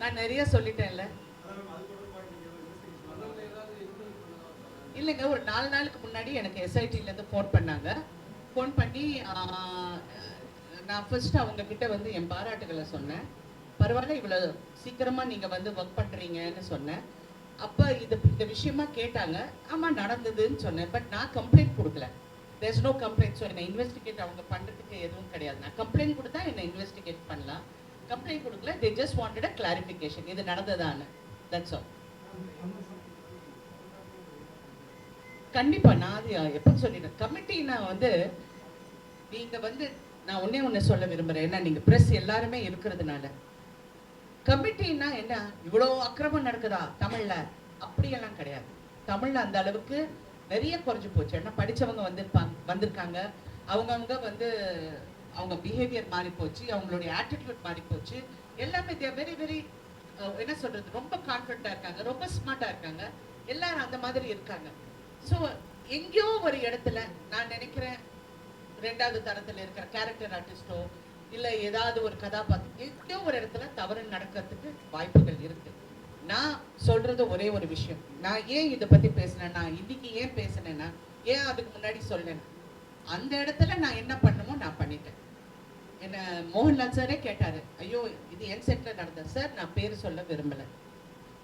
நான் நிறைய சொல்லிட்டேன்ல. இல்லைங்க ஒரு நாலு நாளுக்கு முன்னாடி எனக்கு எஸ்ஐடிலேருந்து ஃபோன் பண்ணாங்க. ஃபோன் பண்ணி நான் ஃபர்ஸ்ட் அவங்க கிட்ட வந்து என் பாராட்டுகளை சொன்னேன். பரவாயில்ல இவ்வளோ சீக்கிரமாக நீங்கள் வந்து ஒர்க் பண்ணுறீங்கன்னு சொன்னேன். அப்போ இது இந்த விஷயமா கேட்டாங்க. ஆமாம் நடந்ததுன்னு சொன்னேன். பட் நான் கம்ப்ளைண்ட் கொடுக்கல. தேர்ஸ் நோ கம்ப்ளைண்ட் ஸோ என்னை இன்வெஸ்டிகேட் அவங்க பண்ணுறதுக்கு எதுவும் கிடையாது. நான் கம்ப்ளைண்ட் கொடுத்தா என்னை இன்வெஸ்டிகேட் பண்ணலாம். கம்ப்ளைண்ட் கொடுக்கல. They just wanted a clarification இது நடந்ததான்னு. தட்ஸ் ஆல் கண்டிப்பா நான் அது எப்போ சொல்லிடுறேன்? கமிட்டினா வந்து நீங்க வந்து நான் ஒன்னே ஒன்று சொல்ல விரும்புறேன். ஏன்னா நீங்க ப்ரெஸ் எல்லாருமே இருக்கிறதுனால. கமிட்டின்னா என்ன? இவ்வளோ அக்கிரமம் நடக்குதா தமிழ்ல? அப்படியெல்லாம் கிடையாது. தமிழ்ல அந்த அளவுக்கு நிறைய குறைஞ்சு போச்சு. ஏன்னா படிச்சவங்க வந்திருப்பாங்க வந்திருக்காங்க. அவங்கவுங்க வந்து அவங்க பிஹேவியர் மாறி போச்சு அவங்களுடைய ஆட்டிடியூட் மாறி போச்சு எல்லாமே தே வெரி வெரி என்ன சொல்றது ரொம்ப கான்ஃபிடண்டா இருக்காங்க ரொம்ப ஸ்மார்ட்டா இருக்காங்க. எல்லாரும் அந்த மாதிரி இருக்காங்க. ஸோ எங்கேயோ ஒரு இடத்துல நான் நினைக்கிறேன் ரெண்டாவது தரத்துல இருக்கிற கேரக்டர் ஆர்டிஸ்டோ இல்ல ஏதாவது ஒரு கதாபாத்திரம் எங்கேயோ ஒரு இடத்துல தவறு நடக்கிறதுக்கு வாய்ப்புகள் இருக்கு. நான் சொல்றது ஒரே ஒரு விஷயம். நான் ஏன் இதை பத்தி பேசினேன்னா இன்னைக்கு ஏன் பேசினேன்னா ஏன் அதுக்கு முன்னாடி சொன்னேன் அந்த இடத்துல நான் என்ன பண்ணுமோ நான் பண்ணிட்டேன். என்ன மோகன்லால் சாரே கேட்டாரு ஐயோ இது என் செட்டில் நடந்தது சார் நான் பேர் சொல்ல விரும்பலை.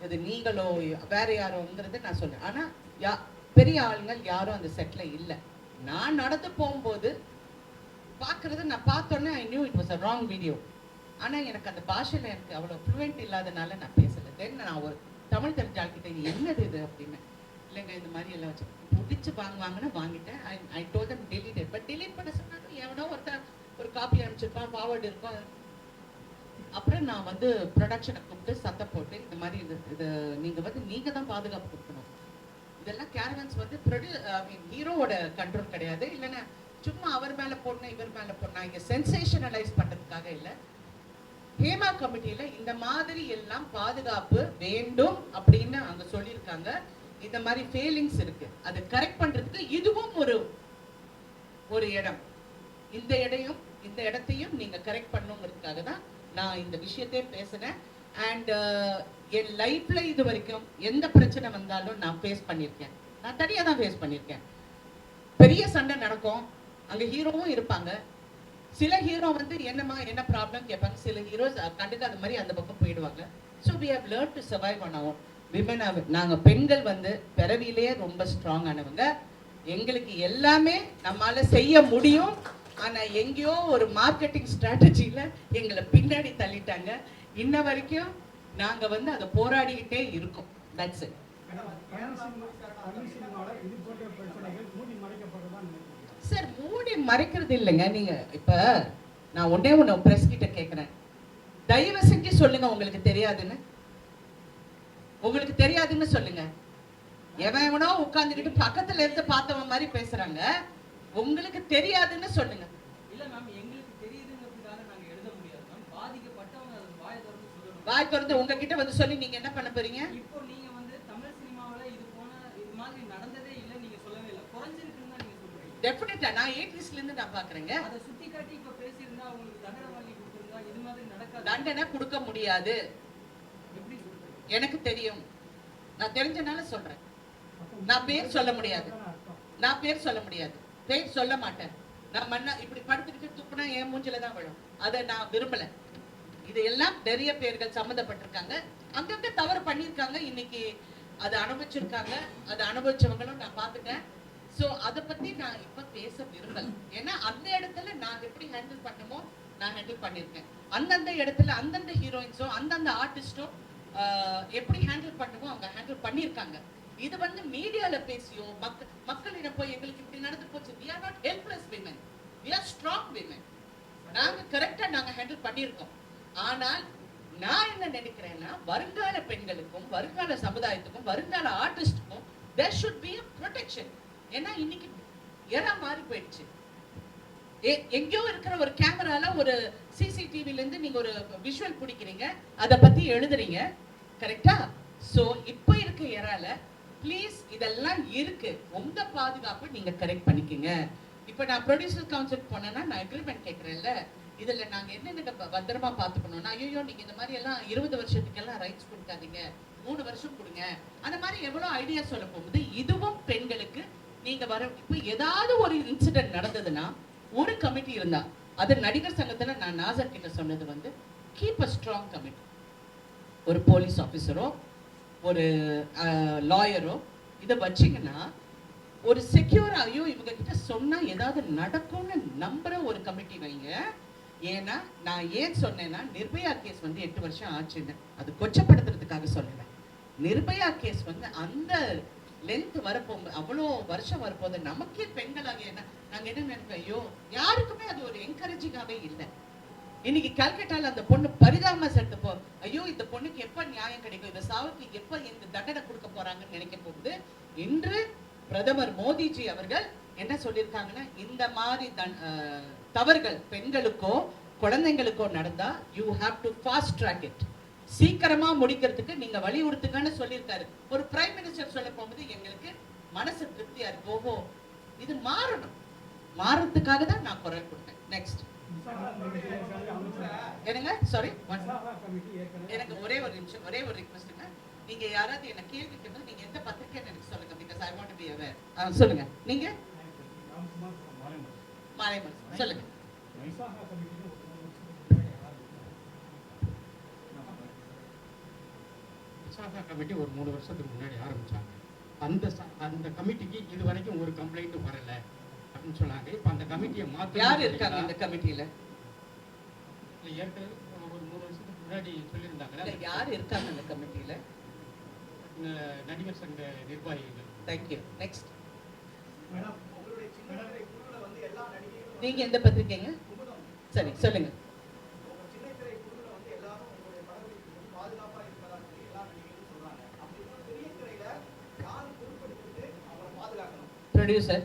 இது நீங்களோ வேற யாரோங்கிறது நான் சொல்றேன். ஆனால் யா பெரிய ஆளுங்கள் யாரும் அந்த செட்டில் இல்லை. நான் நடந்து போகும்போது பார்க்கறது நான் பார்த்தோன்னே I knew it was a wrong video ஆனால் எனக்கு அந்த பாஷையில் எனக்கு அவ்வளோ ஃப்ளூவெண்ட் இல்லாதனால நான் பேசல. தென் நான் ஒரு தமிழ் தெரிஞ்ச இது என்னது இது? அப்படின்னு. இல்லைங்க இந்த மாதிரி எல்லாம் வச்சு முடிச்சு வாங்குவாங்கன்னு வாங்கிட்டேன். I I told them delete but delete பண்ண சொன்னாலும் எவனோ ஒருத்தர் ஒரு காப்பி அனுப்பிச்சிருப்பான் ஃபார்வர்டு இருக்கும் அப்புறம் நான் வந்து ப்ரொடக்ஷனை கூப்பிட்டு சத்தம் போட்டு இந்த மாதிரி இது இது நீங்க வந்து நீங்க தான் பாதுகாப்பு கொடுக்கணும். இதெல்லாம் கேரவன்ஸ் வந்து ப்ரொடியூ ஹீரோவோட கண்ட்ரோல் கிடையாது. இல்லைன்னா சும்மா அவர் மேல போடணும் இவர் மேல போடணும். இங்க சென்சேஷனலைஸ் பண்றதுக்காக இல்ல. ஹேமா கமிட்டியில் இந்த மாதிரி எல்லாம் பாதுகாப்பு வேண்டும் அப்படின்னு அங்க சொல்லியிருக்காங்க. இந்த மாதிரி ஃபெயிலிங்ஸ் இருக்கு. அது கரெக்ட் பண்றதுக்கு இதுவும் ஒரு ஒரு இடம். இந்த இடையும் இந்த இடத்தையும் நீங்க கரெக்ட் பண்ணுங்கிறதுக்காக தான் நான் இந்த விஷயத்தையே பேசினேன். அண்ட் என் லைஃப்ல இது வரைக்கும் எந்த பிரச்சனை வந்தாலும் நான் ஃபேஸ் பண்ணியிருக்கேன். நான் தனியா தான் ஃபேஸ் பண்ணியிருக்கேன். பெரிய சண்டை நடக்கும். அங்க ஹீரோவும் இருப்பாங்க. சில ஹீரோ வந்து என்னம்மா என்ன ப்ராப்ளம் கேட்பாங்க. சில ஹீரோஸ் கண்டுக்காத மாதிரி அந்த பக்கம் போயிடுவாங்க. So we have learn to survive on women நாங்க பெண்கள் வந்து பிறவிலேயே ரொம்ப ஸ்ட்ராங் ஆனவங்க. எங்களுக்கு எல்லாமே நம்மால செய்ய முடியும். ஆனா எங்கேயோ ஒரு மார்க்கெட்டிங் ஸ்ட்ராட்டஜில எங்களை பின்னாடி தள்ளிட்டாங்க. இன்ன வரைக்கும் நாங்க வந்து அதை போராடிக்கிட்டே இருக்கோம். தட்ஸ் இட் சார் மூடி மறைக்கிறது இல்லைங்க. நீங்க இப்ப நான் ஒண்ணே ஒண்ணு பிரஸ் கிட்ட கேக்குறேன். தயவு செஞ்சு சொல்லுங்க உங்களுக்கு தெரியாதுன்னு. உங்களுக்கு தெரியாதுன்னு சொல்லுங்க. எவன் எவனோ உட்கார்ந்துக்கிட்டு பக்கத்துல இருந்து பார்த்தவன் மாதிரி பேசுறாங்க. உங்களுக்கு தெரியாதுன்னு சொல்லுங்க. இல்ல மேம் எங்களுக்கு தெரியுதுங்கிறதுக்காக நாங்க எழுத முடியாது மேம் பாதிக்கப்பட்டவங்க அது வாயை திறந்து சொல்லணும். வாய் திறந்து உங்ககிட்ட வந்து சொல்லி நீங்க என்ன பண்ண போறீங்க? இப்போ நீங்க வந்து தமிழ் சினிமாவுல இது போன இது மாதிரி நடந்ததே இல்ல நீங்க சொல்லவே இல்ல. குறைஞ்சிருக்குன்னு தான் நீங்க சொல்றீங்க. டெஃபினட்டா நான் எயிட்டிஸ்ல இருந்து நான் பாக்குறேங்க. அதை சுட்டி காட்டி இப்ப பேசியிருந்தா உங்களுக்கு தண்டனை வாங்கி கொடுத்திருந்தா இது மாதிரி நடக்காது. தண்டனை கொடுக்க முடியாது. எனக்கு தெரியும். நான் தெரிஞ்சனால சொல்றேன். நான் பேர் சொல்ல முடியாது. நான் பேர் சொல்ல முடியாது. பேர் சொல்ல மாட்டேன். நான் மண்ணா இப்படி படுத்துக்கிட்டு துப்புனா என் மூஞ்சில தான் விழும். அதை நான் விரும்பல. இதையெல்லாம் நிறைய பேர்கள் சம்மந்தப்பட்டிருக்காங்க. அங்கங்க தவறு பண்ணியிருக்காங்க. இன்னைக்கு அதை அனுபவிச்சிருக்காங்க. அதை அனுபவிச்சவங்களும் நான் பார்த்துட்டேன். சோ அதை பத்தி நான் இப்ப பேச விரும்பல. ஏன்னா அந்த இடத்துல நான் எப்படி ஹேண்டில் பண்ணுமோ நான் ஹேண்டில் பண்ணியிருக்கேன். அந்தந்த இடத்துல அந்தந்த ஹீரோயின்ஸோ அந்தந்த ஆர்டிஸ்டோ எப்படி ஹேண்டில் பண்ணுமோ அவங்க ஹேண்டில் பண்ணியிருக்காங்க. இது வந்து மீடியால பேசியோ மக்கள் மக்களிடம் போய் எங்களுக்கு இப்படி நடந்து போச்சு. We are not helpless women we are strong women நாங்க கரெக்டா நாங்க ஹேண்டில் பண்ணியிருக்கோம். ஆனால் நான் என்ன நினைக்கிறேன்னா வருங்கால பெண்களுக்கும் வருங்கால சமுதாயத்துக்கும் வருங்கால ஆர்டிஸ்டுக்கும் there should be a protection ஏன்னா இன்னைக்கு எரா மாறி போயிடுச்சு. எ- எங்கேயோ இருக்கிற ஒரு கேமரால ஒரு சிசிடிவில இருந்து நீங்க ஒரு விஷுவல் பிடிக்கிறீங்க அதை பத்தி எழுதுறீங்க கரெக்டா ஸோ இப்போ இருக்க எரால ப்ளீஸ் இதெல்லாம் இருக்கு. உங்க பாதுகாப்பு நீங்க கரெக்ட் பண்ணிக்கங்க. இப்போ நான் ப்ரொடியூசர் கவுன்சில் போனேன்னா நான் அக்ரிமெண்ட் கேட்கறேன்ல. இதுல நாங்க என்னென்ன பத்திரமா பார்த்துக்கணும்னா ஐயோ நீங்க இந்த மாதிரி எல்லாம் இருபது வருஷத்துக்கெல்லாம் ரைட்ஸ் கொடுக்காதீங்க. மூணு வருஷம் கொடுங்க. அந்த மாதிரி எவ்வளோ ஐடியா சொல்ல போகுது? இதுவும் பெண்களுக்கு நீங்க வர இப்போ ஏதாவது ஒரு இன்சிடென்ட் நடந்ததுன்னா ஒரு கமிட்டி இருந்தா அது நடிகர் சங்கத்துல நான் நாசர் கிட்ட சொன்னது வந்து கீப் அ ஸ்ட்ராங் கமிட்டி ஒரு போலீஸ் ஆஃபீஸரோ ஒரு லாயரோ இதை வச்சிங்கன்னா ஒரு செக்யூர் ஐயோ இவங்க கிட்ட சொன்னால் ஏதாவது நடக்கும்னு நம்புற ஒரு கமிட்டி வைங்க. ஏன்னா நான் ஏன் சொன்னேன்னா நிர்பயா கேஸ் வந்து எட்டு வருஷம் ஆச்சுன்னு. அது கொச்சப்படுத்துறதுக்காக சொல்லலை நிர்பயா கேஸ் வந்து அந்த லென்த் வரப்போம் அவ்வளோ வருஷம் வரப்போது நமக்கே பெண்களாக என்ன நாங்கள் என்ன நினைப்போம் ஐயோ யாருக்குமே அது ஒரு என்கரேஜிங்காகவே இல்லை. இன்னைக்கு கல்கட்டால அந்த பொண்ணு பரிதாபமா போ ஐயோ இந்த பொண்ணுக்கு எப்ப நியாயம் கிடைக்கும்? இந்த சாவுக்கு எப்ப இந்த தண்டனை கொடுக்க போறாங்கன்னு நினைக்க போகுது. இன்று பிரதமர் மோடிஜி அவர்கள் என்ன சொல்லியிருக்காங்கன்னா இந்த மாதிரி தன்- தவறுகள் பெண்களுக்கோ குழந்தைங்களுக்கோ நடந்தா you have to fast track it சீக்கிரமா முடிக்கிறதுக்கு நீங்க வலியுறுத்துக்கன்னு சொல்லியிருக்காரு. ஒரு பிரைம் மினிஸ்டர் சொல்ல போகும்போது எங்களுக்கு மனசு திருப்தியா இருக்கு. ஓஹோ இது மாறணும். மாறத்துக்காக தான் நான் குரல் கொடுத்தேன். நெக்ஸ்ட் என்னங்க? சாரி எனக்கு ஒரே ஒரு நிமிஷம் ஒரே ஒரு ரிக்வெஸ்ட்டுங்க நீங்க யாராவது என்ன கேள்வி கேட்கும்போது நீங்க எந்த பத்திரிக்கைன்னு எனக்கு சொல்லுங்க because I want to be aware சொல்லுங்க. நீங்க? மாலைமன் சொல்லுங்க. விசாகா கமிட்டி ஒரு மூணு வருஷத்துக்கு முன்னாடி ஆரம்பிச்சாங்க. அந்த அந்த கமிட்டிக்கு இது வரைக்கும் ஒரு கம்ப்ளைண்ட் வரல. அப்படின்னு சொன்னாங்க. இப்போ அந்த கமிட்டியை மாத்த யார் இருக்காங்க இந்த கமிட்டியில? ஏற்கனவே ஒரு மூணு வருஷத்துக்கு முன்னாடி சொல்லியிருந்தாங்களே இல்ல யார் இருக்காங்க இந்த கமிட்டியில? இந்த நடிகர் சங்க நிர்வாகிகள். தேங்க்யூ நெக்ஸ்ட் நீங்க எந்த பத்திரிக்கைங்க? சரி சொல்லுங்க. ப்ரொடியூசர்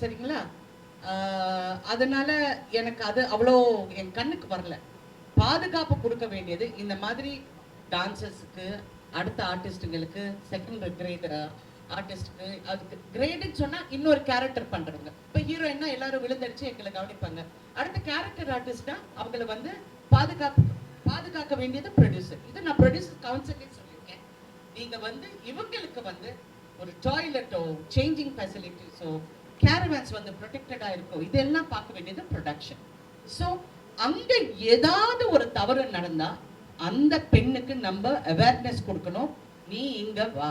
சரிங்களா? அதனால எனக்கு அது அவ்வளோ என் கண்ணுக்கு வரல. பாதுகாப்பு கொடுக்க வேண்டியது இந்த மாதிரி டான்சர்ஸுக்கு அடுத்த ஆர்டிஸ்ட்டுங்களுக்கு செகண்ட் கிரேட் ஆர்டிஸ்ட்டுக்கு அதுக்கு கிரேடுன்னு சொன்னா இன்னொரு கேரக்டர் பண்ணுறவங்க இப்போ ஹீரோயின்னா எல்லாரும் விழுந்தடிச்சு எங்களை கவனிப்பாங்க. அடுத்த கேரக்டர் ஆர்டிஸ்டா அவங்கள வந்து பாதுகாப்பு பாதுகாக்க வேண்டியது ப்ரொடியூசர் இது நான் ப்ரொடியூசர் கவுன்சிலே சொல்லியிருக்கேன். நீங்கள் வந்து இவங்களுக்கு வந்து ஒரு டாய்லெட்டோ சேஞ்சிங் ஃபெசிலிட்டிஸோ கேரவேன்ஸ் வந்து ப்ரொடெக்டடாக இருக்கும். இதெல்லாம் பார்க்க வேண்டியது ப்ரொடக்ஷன் ஸோ அங்கே ஏதாவது ஒரு தவறு நடந்தால் அந்த பெண்ணுக்கு நம்ம அவேர்னஸ் கொடுக்கணும். நீ இங்கே வா.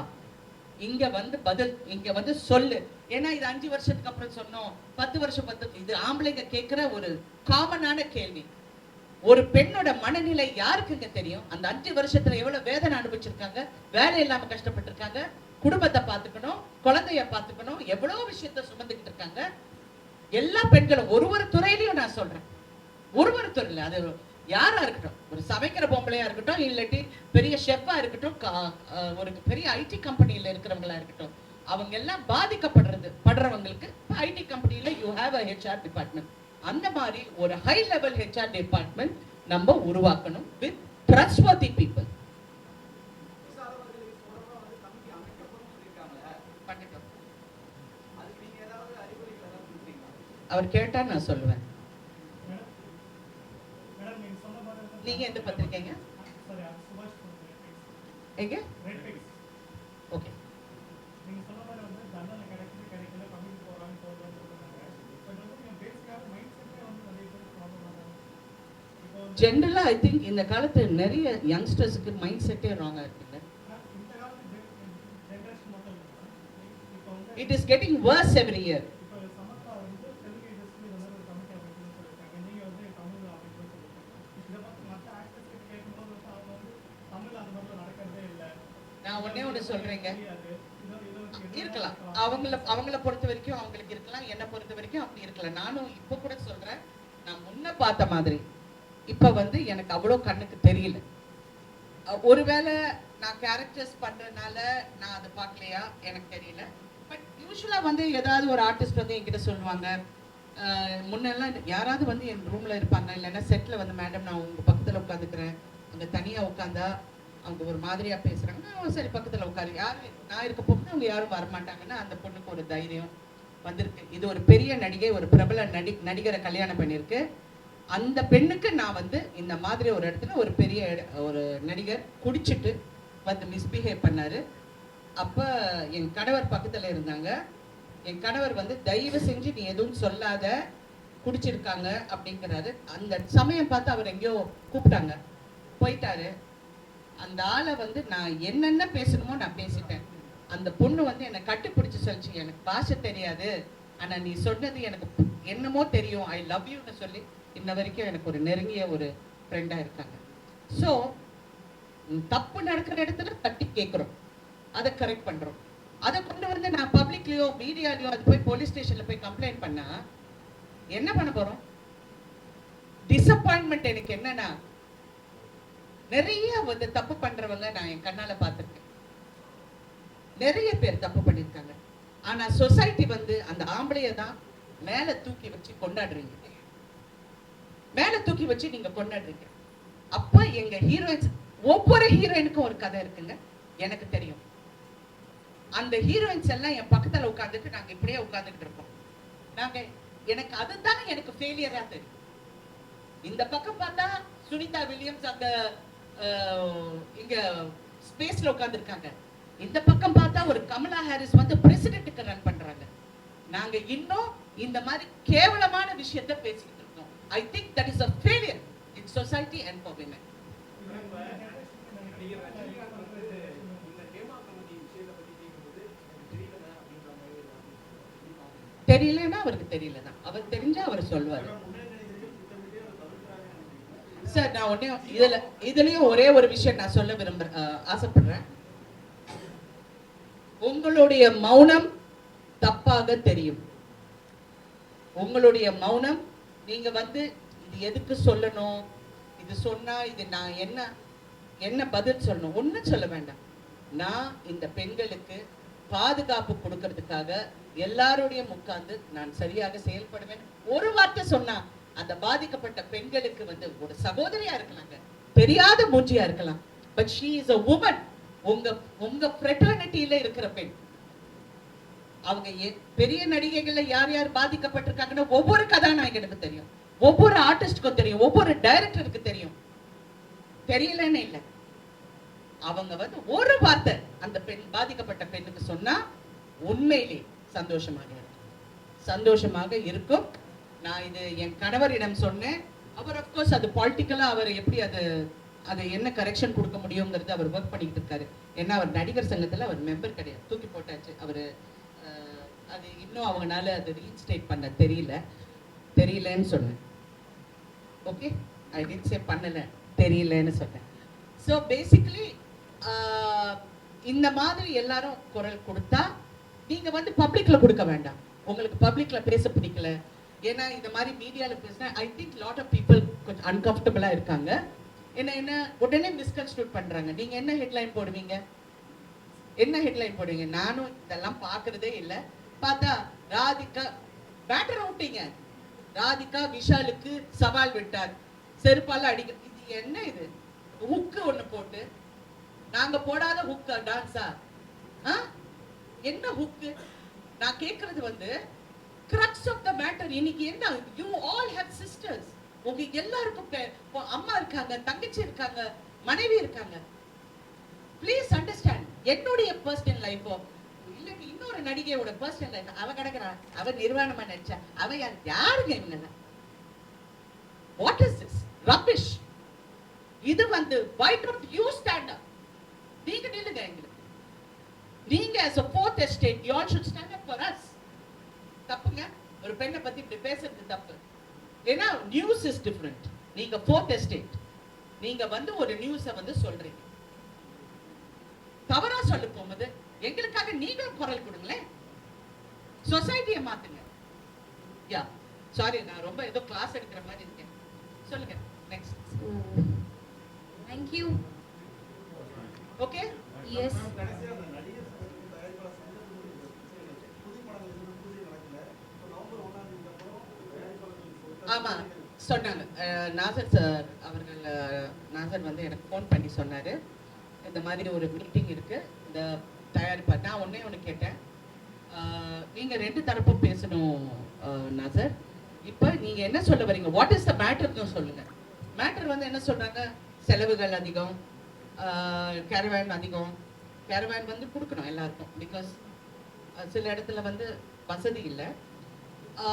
இங்க வந்து பதில் இங்க வந்து சொல்லு. ஏன்னா இது அஞ்சு வருஷத்துக்கு அப்புறம் சொன்னோம். பத்து வருஷம் பத்து இது ஆம்பளைங்க கேட்கிற ஒரு காமனான கேள்வி. ஒரு பெண்ணோட மனநிலை யாருக்குங்க தெரியும்? அந்த அஞ்சு வருஷத்துல எவ்வளவு வேதனை அனுபவிச்சிருக்காங்க? வேலை இல்லாம கஷ்டப்பட்டிருக்காங்க? குடும்பத்தை பார்த்துக்கணும் குழந்தைய பார்த்துக்கணும் எவ்வளோ விஷயத்த சுமந்துக்கிட்டு இருக்காங்க. எல்லா பெண்களும் ஒரு ஒரு துறையிலையும் நான் சொல்றேன். ஒரு ஒரு துறையில அது யாரா இருக்கட்டும் ஒரு சமைக்கிற பொம்பளையா இருக்கட்டும் இல்லாட்டி பெரிய ஷெஃபா இருக்கட்டும் கா- ஒரு பெரிய ஐடி கம்பெனியில இருக்கிறவங்களா இருக்கட்டும் அவங்க எல்லாம் பாதிக்கப்படுறது படுறவங்களுக்கு ஐடி கம்பெனியில you have a HR department அந்த மாதிரி ஒரு ஹை லெவல் ஹெச்ஆர் டிபார்ட்மெண்ட் நம்ம உருவாக்கணும் வித் ட்ரஸ்ட்வர்தி பீப்புள் அவர் கேட்டா நான் சொல்லுவேன். நீங்க எந்த பத்திரிக்கைங்க? எங்க? ஓகே. ஜென்ரலா ஐ திங்க் இந்த காலத்து நிறைய யங்ஸ்டர்ஸ்க்கு மைண்ட் செட்டே ராங்கா இருக்குல்ல. It is getting worse every year நான் ஒண்ணே ஒன்று சொல்றேங்க. இருக்கலாம். அவங்கள அவங்கள பொறுத்த வரைக்கும் அவங்களுக்கு இருக்கலாம். என்னை பொறுத்த வரைக்கும் அப்படி இருக்கலாம் நானும் இப்போ கூட சொல்றேன். நான் முன்ன பார்த்த மாதிரி இப்போ வந்து எனக்கு அவ்வளோ கண்ணுக்கு தெரியல. ஒருவேளை நான் கேரக்டர்ஸ் பண்றதுனால நான் அதை பார்க்கலையா? எனக்கு தெரியல. பட் யூஸ்வலாக வந்து ஏதாவது ஒரு ஆர்டிஸ்ட் வந்து என்கிட்ட சொல்லுவாங்க. முன்னெல்லாம் யாராவது வந்து என் ரூமில் இருப்பாங்க. இல்லைன்னா செட்டில் வந்து மேடம் நான் உங்கள் பக்கத்தில் உட்காந்துக்கிறேன். அங்கே தனியாக உட்காந்தா அவங்க ஒரு மாதிரியா பேசுறாங்க. சரி பக்கத்துல உட்காரு. யாரு நான் இருக்க போகும்போது அவங்க யாரும் வரமாட்டாங்கன்னா அந்த பொண்ணுக்கு ஒரு தைரியம் வந்திருக்கு. இது ஒரு பெரிய நடிகை ஒரு பிரபல நடி நடிகரை கல்யாணம் பண்ணியிருக்கு. அந்த பெண்ணுக்கு நான் வந்து இந்த மாதிரி ஒரு இடத்துல ஒரு பெரிய ஒரு நடிகர் குடிச்சிட்டு வந்து மிஸ்பிஹேவ் பண்ணாரு. அப்ப என் கணவர் பக்கத்துல இருந்தாங்க. என் கணவர் வந்து தயவு செஞ்சு நீ எதுவும் சொல்லாத குடிச்சிருக்காங்க அப்படிங்கிறாரு. அந்த சமயம் பார்த்து அவர் எங்கேயோ கூப்பிட்டாங்க. போயிட்டாரு. அந்த ஆளை வந்து நான் என்னென்ன பேசணுமோ நான் பேசிட்டேன் அந்த பொண்ணு வந்து என்னை கட்டுப்பிடிச்சு சொல்லிச்சு எனக்கு பாஷை தெரியாது. ஆனா நீ சொன்னது எனக்கு என்னமோ தெரியும். ஐ லவ் யூன்னு சொல்லி இன்ன வரைக்கும் எனக்கு ஒரு நெருங்கிய ஒரு ஃப்ரெண்டா இருக்காங்க. ஸோ தப்பு நடக்கிற இடத்துல தட்டி கேட்குறோம் அதை கரெக்ட் பண்றோம். அதை கொண்டு வந்து நான் பப்ளிக்லயோ மீடியாலயோ அது போய் போலீஸ் ஸ்டேஷன்ல போய் கம்ப்ளைண்ட் பண்ணா என்ன பண்ண போறோம்? டிசப்பாயின்மெண்ட் எனக்கு என்னன்னா நிறைய வந்து தப்பு பண்றவங்க நான் என் கண்ணால பார்த்திருக்கேன். நிறைய பேர் தப்பு பண்ணிருக்காங்க ஆனா சொசைட்டி வந்து அந்த ஆம்பளைய தான் மேல தூக்கி வச்சு கொண்டாடுறீங்க. மேல தூக்கி வச்சு நீங்க கொண்டாடுறீங்க. அப்ப எங்க ஹீரோயின்ஸ் ஒவ்வொரு ஹீரோயினுக்கும் ஒரு கதை இருக்குங்க. எனக்கு தெரியும். அந்த ஹீரோயின்ஸ் எல்லாம் என் பக்கத்துல உட்கார்ந்துட்டு நாங்க இப்படியே உட்கார்ந்துட்டு இருப்போம். நாங்க எனக்கு அதுதான் எனக்கு ஃபெயிலியரா தெரியும். இந்த பக்கம் பார்த்தா சுனிதா வில்லியம்ஸ் அந்த இங்க ஸ்பேஸ்ல உட்காந்துருக்காங்க இந்த பக்கம் பார்த்தா ஒரு கமலா ஹாரிஸ் வந்து பிரசிடென்ட்டுக்கு ரன் பண்றாங்க. நாங்க இன்னும் இந்த மாதிரி கேவலமான விஷயத்த பேசிக்கிட்டு இருக்கோம். I think that is a failure in society and for women தெரியலன்னா அவருக்கு தெரியலதான். அவர் தெரிஞ்சா அவர் சொல்வாரு. சார் நான் ஒன்றே இதில் இதுலயும் ஒரே ஒரு விஷயம் நான் சொல்ல விரும்புகிறேன் ஆசைப்படுறேன். உங்களுடைய மௌனம் தப்பாக தெரியும். உங்களுடைய மௌனம் நீங்க வந்து இது எதுக்கு சொல்லணும்? இது சொன்னா இது நான் என்ன என்ன பதில் சொல்லணும்? ஒண்ணும் சொல்ல வேண்டாம். நான் இந்த பெண்களுக்கு பாதுகாப்பு கொடுக்கறதுக்காக எல்லாருடைய உட்கார்ந்து நான் சரியாக செயல்படுவேன். ஒரு வார்த்தை சொன்னா அந்த பாதிக்கப்பட்ட பெண்களுக்கு வந்து ஒரு சகோதரியா இருக்கலாங்க. தெரியாத மூஞ்சியா இருக்கலாம். But she is a woman உங்க உங்க ஃப்ரெட்டர்னிட்டியில இருக்கிற பெண். அவங்க எ- பெரிய நடிகைகள்ல யார் யார் பாதிக்கப்பட்டிருக்காங்கன்னு ஒவ்வொரு கதாநாயகனுக்கு தெரியும். ஒவ்வொரு ஆர்டிஸ்டுக்கும் தெரியும். ஒவ்வொரு டைரக்டருக்கு தெரியும். தெரியலன்னு இல்லை. அவங்க வந்து ஒரு வார்த்தை அந்த பெண் பாதிக்கப்பட்ட பெண்ணுக்கு சொன்னா உண்மையிலே சந்தோஷமாக இருக்கும். சந்தோஷமாக இருக்கும். நான் இது என் கணவரிடம் சொன்னேன். அவர் அஃப்கோர்ஸ் அது பாலிட்டிக்கலாக அவர் எப்படி அது அதை என்ன கரெக்ஷன் கொடுக்க முடியுங்கிறது அவர் ஒர்க் பண்ணிட்டு இருக்காரு. ஏன்னா அவர் நடிகர் சங்கத்தில் அவர் மெம்பர் கிடையாது. தூக்கி போட்டாச்சு. அவர் அது இன்னும் அவங்கனால அது ரீஇன்ஸ்டேட் பண்ண தெரியல. தெரியலன்னு சொன்னேன். ஓகே ஐ டென்ட் சே பண்ணல. தெரியலன்னு சொன்னேன். ஸோ பேசிக்கலி இந்த மாதிரி எல்லாரும் குரல் கொடுத்தா நீங்கள் வந்து பப்ளிக்கில் கொடுக்க வேண்டாம். உங்களுக்கு பப்ளிக்கில் பேச பிடிக்கல. ஏன்னா இந்த மாதிரி மீடியாவில் பேசினா I think lot of people கொஞ்சம் அன்கம்ஃபர்டபுளாக இருக்காங்க. என்ன என்ன உடனே மிஸ்கன்ஸ்டியூட் பண்ணுறாங்க நீங்கள் என்ன ஹெட்லைன் போடுவீங்க? என்ன ஹெட்லைன் போடுவீங்க? நானும் இதெல்லாம் பார்க்குறதே இல்லை. பார்த்தா ராதிகா பேட்டர் விட்டீங்க ராதிகா விஷாலுக்கு சவால் விட்டார். செருப்பால் அடிக்க இது என்ன இது? ஹுக்கு ஒன்று போட்டு. நாங்கள் போடாத ஹுக்கா டான்ஸா என்ன ஹுக்கு நான் கேட்குறது வந்து கிரக்ஸ் ஆஃப் த மேட்டர் இன்னைக்கு என்ன? யூ ஆல் ஹேவ் சிஸ்டர்ஸ் உங்க எல்லாருக்கும் அம்மா இருக்காங்க தங்கச்சி இருக்காங்க மனைவி இருக்காங்க. ப்ளீஸ் அண்டர்ஸ்டாண்ட் என்னுடைய பர்சனல் லைஃபோ இல்லைங்க இன்னொரு நடிகையோட பர்சனல் லைஃப் அவ கிடக்குறா அவ நிர்வாணமா நடிச்சா அவ யார்? யாருங்க இவங்க வாட் இஸ் திஸ் ரபிஷ் இது வந்து வைட் ஆஃப் யூ ஸ்டாண்ட் நீங்க நில்லுங்க எங்களுக்கு. நீங்க support estate fourth estate should all for us தப்புங்க? ஒரு பெண்ணை பத்தி இப்படி பேசுறது தப்பு. ஏன்னா நியூஸ் இஸ் டிஃப்ரெண்ட் நீங்க ஃபோர்த் எஸ்டேட் நீங்க வந்து ஒரு நியூஸை வந்து சொல்றீங்க. தவறா சொல்ல போகும்போது எங்களுக்காக நீங்களும் குரல் கொடுங்களேன். சொசைட்டியை மாத்துங்க. யா சாரி நான் ரொம்ப ஏதோ கிளாஸ் எடுக்கிற மாதிரி இருக்கேன். சொல்லுங்க நெக்ஸ்ட் you. Okay Yes. கடைசியா அந்த நடிகர் சங்கத்துக்கு தயாரிப்பாளர் சங்கத்துக்கு ஒரு பிரச்சனை இருக்கு. புது படங்கள் எதுவும் பூஜை நடக்கல இப்போ நவம்பர் ஒன்றாம் தேதிக்கு அப்புறம் ஆமாம் சொன்னாங்க. நாசர் சார் அவர்கள் நாசர் வந்து எனக்கு ஃபோன் பண்ணி சொன்னார். இந்த மாதிரி ஒரு மீட்டிங் இருக்குது இந்த தயாரிப்பார் நான் ஒன்றே ஒன்று கேட்டேன். நீங்கள் ரெண்டு தரப்பும் பேசணும் நாசர். இப்போ நீங்கள் என்ன சொல்ல வரீங்க? வாட் இஸ் த மேட்டர்னு சொல்லுங்கள் மேட்டர் வந்து என்ன சொல்கிறாங்க செலவுகள் அதிகம். கேரவேன் அதிகம். கேரவேன் வந்து கொடுக்கணும் எல்லாருக்கும். பிகாஸ் சில இடத்துல வந்து வசதி இல்லை.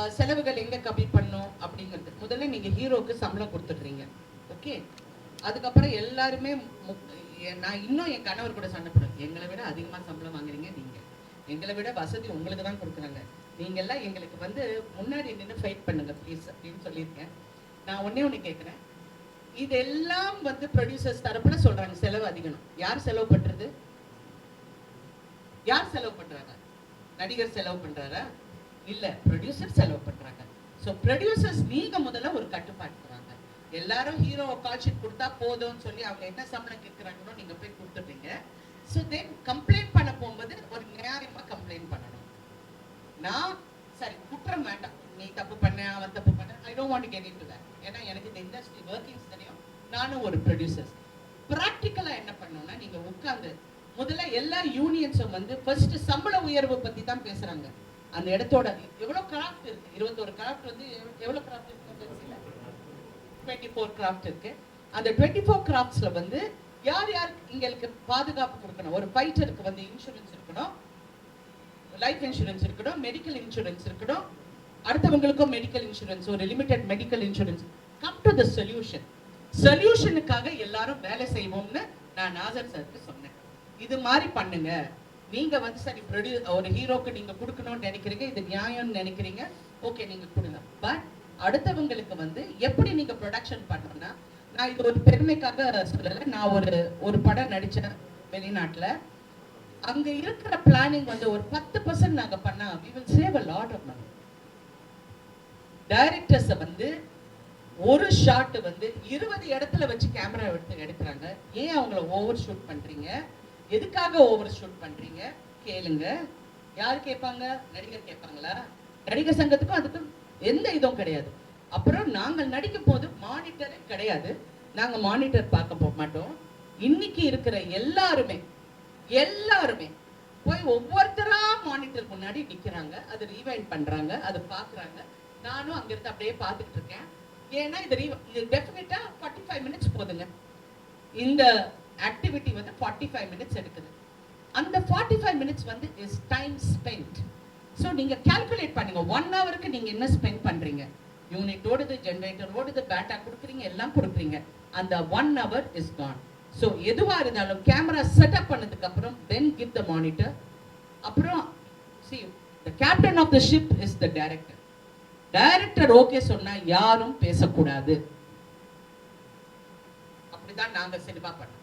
செலவுகள் எங்க கம்மி பண்ணும் அப்படிங்கிறது. முதல்ல நீங்க ஹீரோக்கு சம்பளம் கொடுத்துடுறீங்க. ஓகே? அதுக்கப்புறம் எல்லாருமே மு- நான் இன்னும் என் கணவர் கூட சண்டை போடுவேன். எங்களை விட அதிகமா சம்பளம் வாங்குறீங்க நீங்க. எங்களை விட வசதி உங்களுக்கு தான் கொடுக்குறாங்க. நீங்க எல்லாம் எங்களுக்கு வந்து முன்னாடி நின்று ஃபைட் பண்ணுங்க ப்ளீஸ் அப்படின்னு சொல்லியிருக்கேன். நான் ஒண்ணே ஒண்ணு கேட்குறேன் இதெல்லாம் வந்து ப்ரொடியூசர்ஸ் தரப்புல சொல்றாங்க செலவு அதிகம் யார் செலவு பண்றது? யார் செலவு பண்றாங்க? நடிகர் செலவு பண்றாரா? இல்ல ப்ரொடியூசர் செலவு பண்றாங்க. சோ ப்ரொடியூசர்ஸ் நீங்க முதல்ல ஒரு கட்டுப்பாடுறாங்க எல்லாரும் ஹீரோ கால்ஷீட் கொடுத்தா போதும்னு சொல்லி அவங்க என்ன சம்பளம் கேட்கறாங்களோ நீங்க போய் கொடுத்துட்டீங்க சோ தென் கம்ப்ளைண்ட் பண்ண போகும்போது ஒரு நியாயமா கம்ப்ளைண்ட் பண்ணணும். நான் சரி குற்றம் வேண்டாம். நீ தப்பு பண்ண அவன் தப்பு பண்ண. I don't want get into that ஏன்னா எனக்கு இந்த இண்டஸ்ட்ரி ஒர்க்கிங்ஸ் தெரியும். நானும் ஒரு ப்ரொடியூசர்ஸ் ப்ராக்டிக்கலா என்ன பண்ணணும்னா நீங்க உட்காந்து முதல்ல எல்லா யூனியன்ஸும் வந்து ஃபர்ஸ்ட் சம்பள உயர்வு பத்தி தான் பேசுறாங்க. அந்த இடத்தோட எவ்வளவு கிராஃப்ட் இருக்கு? இருபத்தோரு கிராஃப்ட் வந்து எவ்வளோ எவ்வளவு கிராஃப்ட் இருக்கு டுவெண்ட்டி ஃபோர் கிராஃப்ட் இருக்கு. அந்த டுவெண்ட்டி ஃபோர் கிராஃப்ட்ஸ்ல வந்து யார் யார் எங்களுக்கு பாதுகாப்பு கொடுக்கணும்? ஒரு ஃபைட்டருக்கு வந்து இன்சூரன்ஸ் இருக்கணும். லைஃப் இன்சூரன்ஸ் இருக்கணும். மெடிக்கல் இன்சூரன்ஸ் இருக்கணும். அடுத்தவங்களுக்கும் மெடிக்கல் இன்சூரன்ஸ் ஒரு limited medical insurance come to the solution சொல்யூஷனுக்காக எல்லாரும் வேலை செய்வோம்னு நான் நாசர் சாருக்கு சொன்னேன். இது மாதிரி பண்ணுங்க. நீங்க வந்து சரி ப்ரொடியூ ஒரு ஹீரோக்கு நீங்க கொடுக்கணும்னு நினைக்கிறீங்க இது நியாயம்னு நினைக்கிறீங்க ஓகே நீங்க கொடுங்க. பட் அடுத்தவங்களுக்கு வந்து எப்படி நீங்க ப்ரொடக்ஷன் பண்ணணும்னா நான் இது ஒரு பெருமைக்காக சொல்லலை நான் ஒரு ஒரு படம் நடித்தேன் வெளிநாட்டில். அங்க இருக்கிற பிளானிங் வந்து ஒரு பத்து பர்சன்ட் நாங்க பண்ணா we will save a lot of money directors வந்து ஒரு ஷாட் வந்து இருபது இடத்துல வச்சு கேமரா எடுத்து எடுக்கிறாங்க. ஏன் அவங்கள ஓவர் ஷூட் பண்றீங்க? எதுக்காக ஓவர் ஷூட் பண்றீங்க? கேளுங்க. யார் கேட்பாங்க? நடிகர் கேட்பாங்களா? நடிகர் சங்கத்துக்கும் அதுக்கும் எந்த இதுவும் கிடையாது. அப்புறம் நாங்கள் நடிக்கும் போது மானிட்டரே கிடையாது. நாங்க மானிட்டர் பார்க்க போக மாட்டோம். இன்னைக்கு இருக்கிற எல்லாருமே எல்லாருமே போய் ஒவ்வொருத்தரா மானிட்டர் முன்னாடி நிக்கிறாங்க. அது ரீவைண்ட் பண்றாங்க. அது பாக்குறாங்க. நானும் அங்கிருந்து அப்படியே பார்த்துட்டு இருக்கேன். ஏன்னா இது இது டெஃபினட்டா ஃபார்ட்டி ஃபைவ் மினிட்ஸ் போதுங்க. இந்த ஆக்டிவிட்டி வந்து ஃபார்ட்டி ஃபைவ் மினிட்ஸ் எடுக்குது. அந்த ஃபார்ட்டி ஃபைவ் மினிட்ஸ் வந்து இஸ் டைம் ஸ்பெண்ட் ஸோ நீங்க கால்குலேட் பண்ணுங்க. ஒன் ஹவருக்கு நீங்க என்ன ஸ்பெண்ட் பண்றீங்க? யூனிட் ஓடுது ஜென்ரேட்டர் ஓடுது பேட்டா கொடுக்குறீங்க எல்லாம் கொடுக்குறீங்க. அந்த one hour is gone so எதுவாக இருந்தாலும் கேமரா செட்டப் பண்ணதுக்கு அப்புறம் தென் கிவ் த மானிட்டர் அப்புறம் see the captain of the ship is the director director okay சொன்னா யாரும் பேசக்கூடாது. அப்படிதான் நாங்க சினிமா பண்ணோம்.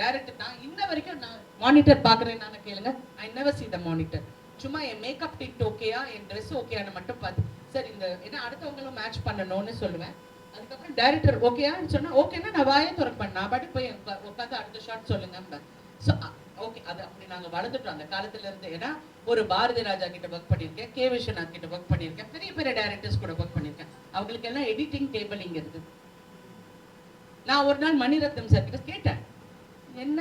டைரக்டர் நான் இன்ன வரைக்கும் நான் மானிட்டர் பாக்குறேன் நான் கேளுங்க. I never see the monitor சும்மா என் மேக்கப் டிட் ஓகேயா என் ட்ரெஸ் ஓகேயான்னு மட்டும் பார்த்து சார் இந்த ஏன்னா அடுத்தவங்களும் மேட்ச் பண்ணணும்னு சொல்லுவேன். அதுக்கப்புறம் டைரக்டர் ஓகேயான்னு சொன்னா ஓகேன்னா நான் வாயே திறப்பேன் நான் பாட்டு போய் உட்கா- உட்காந்து அடுத்த ஷாட் சொல்லுங்க. ஸோ ஓகே அது அப்படி நாங்க வளர்ந்துட்டோம் அந்த காலத்துல இருந்து. ஏன்னா ஒரு பாரதி ராஜா கிட்ட ஒர்க் பண்ணியிருக்கேன் கே விஸ்வநாத் கிட்ட ஒர்க் பண்ணியிருக்கேன் பெரிய பெரிய டைரக்டர்ஸ் கூட ஒர்க் பண்ணியிருக்கேன். அவங்களுக்கு எல்லாம் எடிட்டிங் டேபிள் இங்க இருக்கு. நான் ஒரு நாள் மணிரத்னம் சார் கிட்ட கேட்டேன் என்ன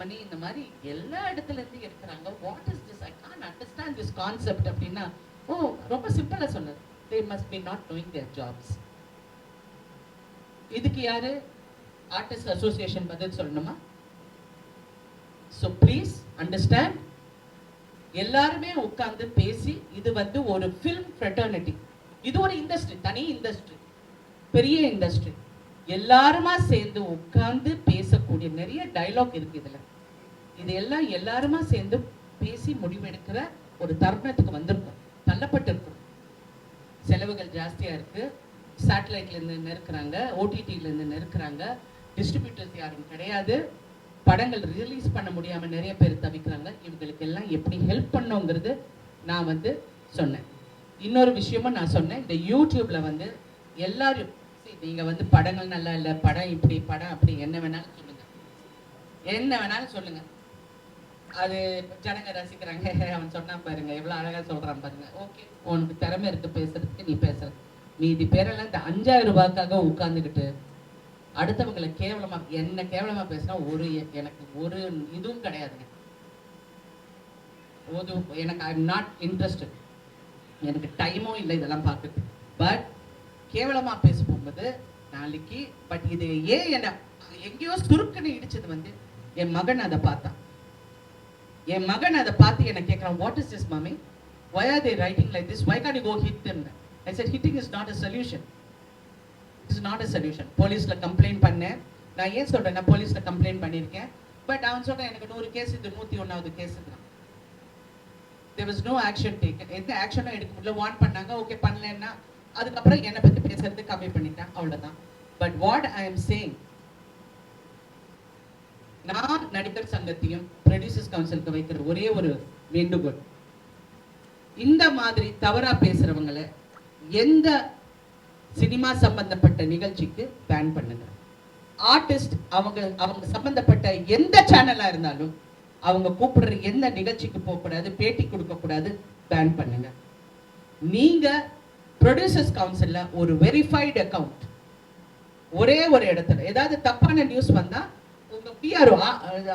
மணி? இந்த மாதிரி எல்லா இடத்துல இருந்து எடுக்கிறாங்க. What is this I can understand this concept அப்படின்னா ஓ ரொம்ப சிம்பிளாக சொன்னது. They must be not knowing their jobs இதுக்கு யாரு? ஆர்டிஸ்ட் அசோசியேஷன் பதில் சொல்லணுமா? ஸோ ப்ளீஸ் அண்டர்ஸ்டாண்ட் எல்லாருமே உட்கார்ந்து பேசி இது வந்து ஒரு ஃபில்ம் ஃப்ரெட்டர்னிட்டி இது ஒரு இண்டஸ்ட்ரி தனி இண்டஸ்ட்ரி பெரிய இண்டஸ்ட்ரி எல்லாருமா சேர்ந்து உட்கார்ந்து பேசக்கூடிய நிறைய டைலாக் இருக்கு இதுல. இது எல்லாம் எல்லாருமா சேர்ந்து பேசி முடிவெடுக்கிற ஒரு தருணத்துக்கு வந்திருக்கும். தள்ளப்பட்டுருக்கும். செலவுகள் ஜாஸ்தியா இருக்கு. சேட்டலைட்ல இருந்து நெருக்குறாங்க. ஓடிடில இருந்து டிஸ்ட்ரிபியூட்டர்ஸ் யாரும் கிடையாது. படங்கள் ரிலீஸ் பண்ண முடியாம நிறைய பேர் தவிக்கிறாங்க. இவங்களுக்கு எல்லாம் எப்படி ஹெல்ப் பண்ணோங்கிறது நான் வந்து சொன்னேன். இன்னொரு விஷயமும் நான் சொன்னேன். இந்த யூடியூப்ல வந்து எல்லாரும் see, நீங்க வந்து படங்கள் நல்லா இல்ல படம் இப்படி படம் அப்படி என்ன வேணாலும் சொல்லுங்க. என்ன வேணாலும் சொல்லுங்க. அது ஜனங்க ரசிக்கிறாங்க. அவன் சொன்னான் பாருங்க எவ்வளவு அழகா சொல்றான் பாருங்க. ஓகே உனக்கு திறமை இருக்கு பேசுறதுக்கு நீ பேசுற. மீதி பேரெல்லாம் இந்த அஞ்சாயிரம் ரூபாய்க்காக உட்கார்ந்துக்கிட்டு அடுத்தவங்களை கேவலமா என்ன கேவலமா பேசினா ஒரு எனக்கு ஒரு இதுவும் கிடையாதுங்க. ஒரு எனக்கு ஐ நாட் இன்ட்ரெஸ்டட் எனக்கு டைமும் இல்லை இதெல்லாம் பார்க்குறது பட் கேவலமா பேச போகும்போது நாளைக்கு பட் இது ஏன் என்ன எங்கேயோ சுருக்குன்னு இடிச்சது வந்து என் மகன் அதை பார்த்தான். என் மகன் அதை பார்த்து என்ன கேட்குறான் வாட் இஸ் திஸ் மாமி why are they writing like this why can go hit I them? Hitting is not a solution it's not a solution போலீஸில் போலீஸ்ல கம்ப்ளைண்ட் பண்ணேன். நான் ஏன் சொல்றேன் நான் போலீஸ்ல கம்ப்ளைண்ட் பண்ணியிருக்கேன். பட் அவன் சொல்றேன் எனக்கு நூறு கேஸ் இது நூத்தி ஒன்னாவது கேஸ் தான். There was no action taken எந்த ஆக்ஷனும் எடுக்க முடியல வார்ன் பண்ணாங்க. ஓகே பண்ணலன்னா அதுக்கப்புறம் என்னை பத்தி பேசுறது கம்மி பண்ணிட்டேன் அவ்வளவுதான். But what I am saying நான் நடிகர் சங்கத்தையும் ப்ரொடியூசர்ஸ் கவுன்சிலுக்கு வைக்கிற ஒரே ஒரு வேண்டுகோள். இந்த மாதிரி தவறா பேசுறவங்களை எந்த சினிமா சம்பந்தப்பட்ட நிகழ்ச்சிக்கு பேன் பண்ணுங்க. ஆர்டிஸ்ட் அவங்க அவங்க சம்பந்தப்பட்ட எந்த சேனலா இருந்தாலும் அவங்க கூப்பிடுற எந்த நிகழ்ச்சிக்கு போகக்கூடாது பேட்டி கொடுக்க கூடாது பேன் பண்ணுங்க. நீங்க ப்ரொடியூசர்ஸ் கவுன்சிலில் ஒரு வெரிஃபைடு அக்கவுண்ட் ஒரே ஒரு இடத்துல. ஏதாவது தப்பான நியூஸ் வந்தால் உங்கள் பிஆர்ஓ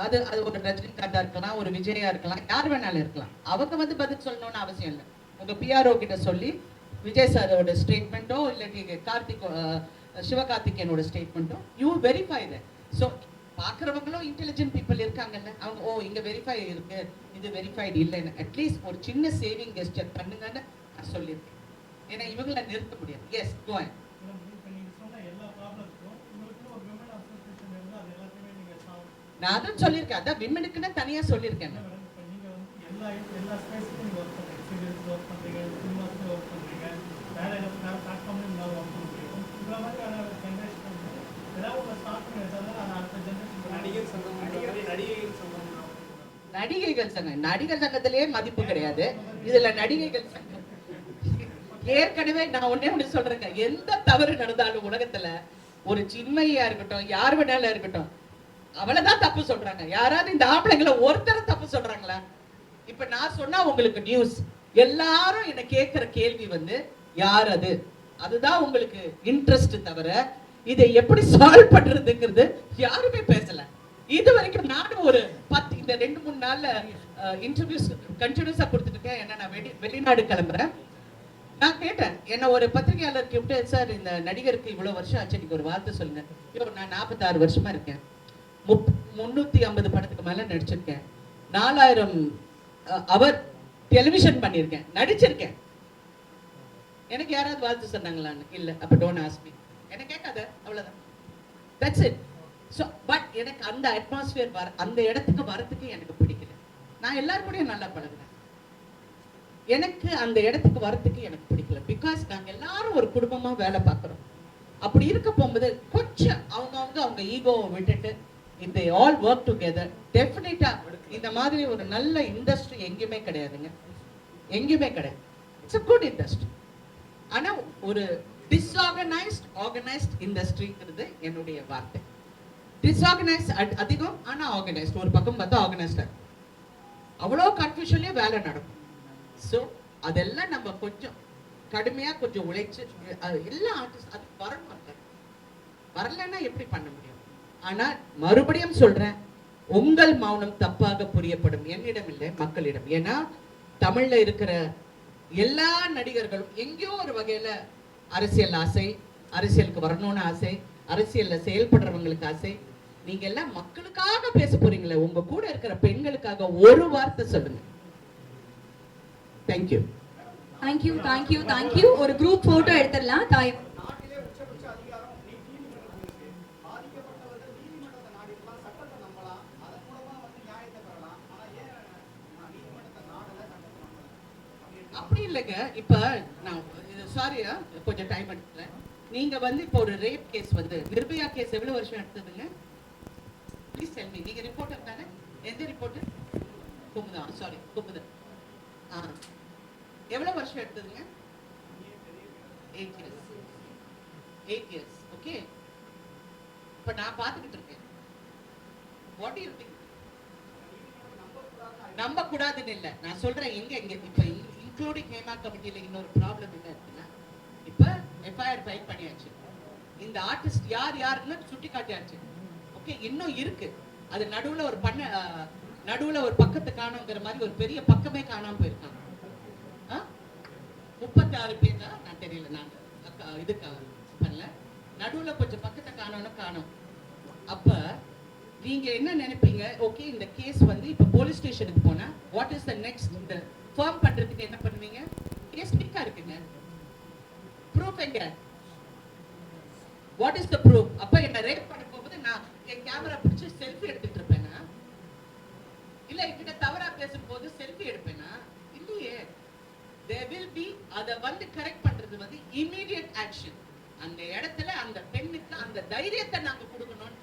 அது அது ஒரு ரஜினிகாந்தாக இருக்கலாம் ஒரு விஜயா இருக்கலாம் யார் வேணாலும் இருக்கலாம். அவங்க வந்து பதில் சொல்லணும்னு அவசியம் இல்லை. உங்கள் பிஆர்ஓ கிட்ட சொல்லி விஜய் சாரோட ஸ்டேட்மெண்ட்டோ இல்லை கார்த்திக் சிவகார்த்திகேயனோட ஸ்டேட்மெண்ட்டோ யூ வெரிஃபை ஸோ பார்க்குறவங்களும் இன்டெலிஜென்ட் பீப்புள் இருக்காங்கல்ல. அவங்க ஓ இங்கே வெரிஃபை இருக்கு. இது வெரிஃபைடு இல்லைன்னு. அட்லீஸ்ட் ஒரு சின்ன சேவிங் கெஸ்டர் பண்ணுங்கன்னு நான் சொல்லியிருக்கேன். ஏன்னா இவங்கள நிறுத்த முடியாது. எஸ் சால்வ் நான் அதான் சொல்லியிருக்கேன். அதான் விமனுக்குன்னு தனியா சொல்லியிருக்கேன் நடிகைகள் சங்கம். நடிகர் சங்கத்திலேயே மதிப்பு கிடையாது. இதுல நடிகைகள் சங்கம். ஏற்கனவே நான் ஒன்னே ஒண்ணு சொல்றேங்க. எந்த தவறு நடந்தாலும் உலகத்துல ஒரு சின்மையா இருக்கட்டும் யார் வேணாலும் இருக்கட்டும் அவளதான் தப்பு சொல்றாங்க. யாராவது இந்த ஆம்பளைங்களை ஒருத்தர் தப்பு சொல்றாங்களா? இப்ப நான் சொன்னா உங்களுக்கு நியூஸ் எல்லாரும் என்ன கேட்கிற கேள்வி வந்து யார் அது? அதுதான் உங்களுக்கு இன்ட்ரெஸ்ட் தவிர இதை எப்படி சால்வ் பண்றதுங்கிறது யாருமே பேசல. இது வரைக்கும் நானும் ஒரு பத்து இந்த ரெண்டு மூணு நாள்ல இன்டர்வியூஸ் கண்டினியூஸா கொடுத்துட்டு இருக்கேன். ஏன்னா நான் வெளி வெளிநாடு கிளம்புறேன். நான் கேட்டேன். என்ன ஒரு பத்திரிகையாளர் கூப்பிட்டு சார் இந்த நடிகருக்கு இவ்வளவு வருஷம் ஆச்சு நீங்க ஒரு வார்த்தை சொல்லுங்க. ஐயோ நான் நாற்பத்தாறு வருஷமா இருக்கேன். முப் முன்னூத்தி ஐம்பது படத்துக்கு மேல நடிச்சிருக்கேன். நாலாயிரம் அவர் டெலிவிஷன் பண்ணியிருக்கேன். நடிச்சிருக்கேன். எனக்கு யாராவது வாழ்த்து சொன்னாங்களான்னு? இல்ல அப்போ டோன் ஆஸ்மி எனக்கு கேட்காத அவ்வளவுதான். தட்ஸ் இட் ஸோ பட் எனக்கு அந்த அட்மாஸ்பியர் வர அந்த இடத்துக்கு வரத்துக்கு எனக்கு பிடிக்கல. நான் எல்லாரும் கூடயும் நல்லா பழகுறேன் எனக்கு அந்த இடத்துக்கு வரத்துக்கு எனக்கு பிடிக்கல. பிகாஸ் நாங்கள் எல்லாரும் ஒரு குடும்பமாக வேலை பார்க்குறோம். அப்படி இருக்க போகும்போது கொஞ்சம் அவங்கவங்க அவங்க ஈகோவை விட்டுட்டு இந்த ஆல் ஒர்க் டுகெதர் டெஃபினட்டாக இந்த மாதிரி ஒரு நல்ல இண்டஸ்ட்ரி எங்கேயுமே கிடையாதுங்க. எங்கேயுமே கிடையாது. இட்ஸ் அ குட் இண்டஸ்ட்ரி ஆனால் ஒரு டிஸ்ஆர்கனைஸ்ட் ஆர்கனைஸ்ட் இண்டஸ்ட்ரிங்கிறது என்னுடைய வார்த்தை. டிஸ்ஆர்கனைஸ்ட் அதிகம் ஆனால் ஆர்கனைஸ்ட் ஒரு பக்கம் பார்த்தா ஆர்கனைஸ்டாக அவ்வளோ கன்ஃபியூஷன்லேயே வேலை நடக்கும். ஸோ அதெல்லாம் நம்ம கொஞ்சம் கடுமையா கொஞ்சம் உழைச்சு அது எல்லா ஆர்டிஸ்ட் அது வரணும் அங்க. வரலைன்னா எப்படி பண்ண முடியும்? ஆனா மறுபடியும் சொல்றேன் உங்கள் மௌனம் தப்பாக புரியப்படும். என்னிடம் இல்லை மக்களிடம். ஏன்னா தமிழ்ல இருக்கிற எல்லா நடிகர்களும் எங்கேயோ ஒரு வகையில அரசியல் ஆசை அரசியலுக்கு வரணும்னு ஆசை அரசியல்ல செயல்படுறவங்களுக்கு ஆசை. நீங்க எல்லாம் மக்களுக்காக பேச போறீங்களே உங்க கூட இருக்கிற பெண்களுக்காக ஒரு வார்த்தை சொல்லுங்க. Thank you thank you thank you thank you ஒரு குரூப் போட்டோ எடுத்துடலாம் தாய் நாட்டிலே உச்சபட்ச அதிகாரம் நீ- நீதிமன்றங்களுக்கு இருக்கு. பாதிக்கப்பட்டவர்கள் நீதிமன்றத்தை நாடிக்கலாம் சட்டத்தை நம்பலாம் அதன் மூலமா வந்து நியாயத்தை பெறலாம் ஆனா ஏன் நான் நீதிமன்றத்தை நாடல சட்டத்தை நம்பல அப்படி இல்லைங்க. இப்ப நான் சாரியா கொஞ்சம் டைம் எடுத்துக்கிறேன். நீங்க வந்து இப்போ ஒரு ரேப் கேஸ் வந்து நிர்பயா கேஸ் எவ்வளவு வருஷம் எடுத்ததுங்க? Please tell me. நீங்க ரிப்போர்ட்டர் தானே எந்த ரிப்போர்ட்டர் குமுதா சாரி குமுதா. ஆ. எவ்வளவு வருஷம் எடுத்ததுங்க? Eight years eight years okay இப்ப நான் பார்த்துக்கிட்டு இருக்கேன். வாட் யூ திங்க் நம்ப கூடாதுன்னு இல்ல. நான் சொல்றேன் எங்க எங்க இப்ப இன்க்ளூடிங் ஹேமா கமிட்டில இன்னொரு ப்ராப்ளம் என்ன இருக்குன்னா இப்ப எஃப்ஐஆர் ஃபைல் பண்ணியாச்சு. இந்த ஆர்டிஸ்ட் யார் யாருன்னு சுட்டி காட்டியாச்சு ஓகே இன்னும் இருக்கு. அது நடுவுல ஒரு பண்ண நடுவுல ஒரு பக்கத்தை காணுங்கிற மாதிரி ஒரு பெரிய பக்கமே காணாம போயிருக்காங்க. முப்பத்தி ஆறு பேர் தான் நான் தெரியல நான் அக்கா- இதுக்கு பண்ணல. நடுவுல கொஞ்சம் பக்கத்தை காணோம்னு காணோம். அப்ப நீங்க என்ன நினைப்பீங்க? ஓகே இந்த கேஸ் வந்து இப்ப போலீஸ் ஸ்டேஷனுக்கு போனா வாட் இஸ் த நெக்ஸ்ட் இந்த ஃபார்ம் பண்றதுக்கு என்ன பண்ணுவீங்க? கேஸ் ஸ்டிக்கா இருக்குங்க. ப்ரூஃப் எங்க? வாட் இஸ் த ப்ரூஃப் அப்ப என்ன ரேப் பண்ண போகும்போது நான் என் கேமரா பிடிச்சி செல்ஃபி எடுத்துட்டு இருப்பேன்னா இல்ல என்கிட்ட தவறா பேசும்போது செல்ஃபி எடுப்பேனா? இல்லையே. தே வில் பி அத வந்து கரெக்ட் பண்றது வந்து இமீடியட் ஆக்ஷன் அந்த இடத்துல அந்த பெண்ணுக்கு அந்த தைரியத்தை நாங்க கொடுக்கணும்னு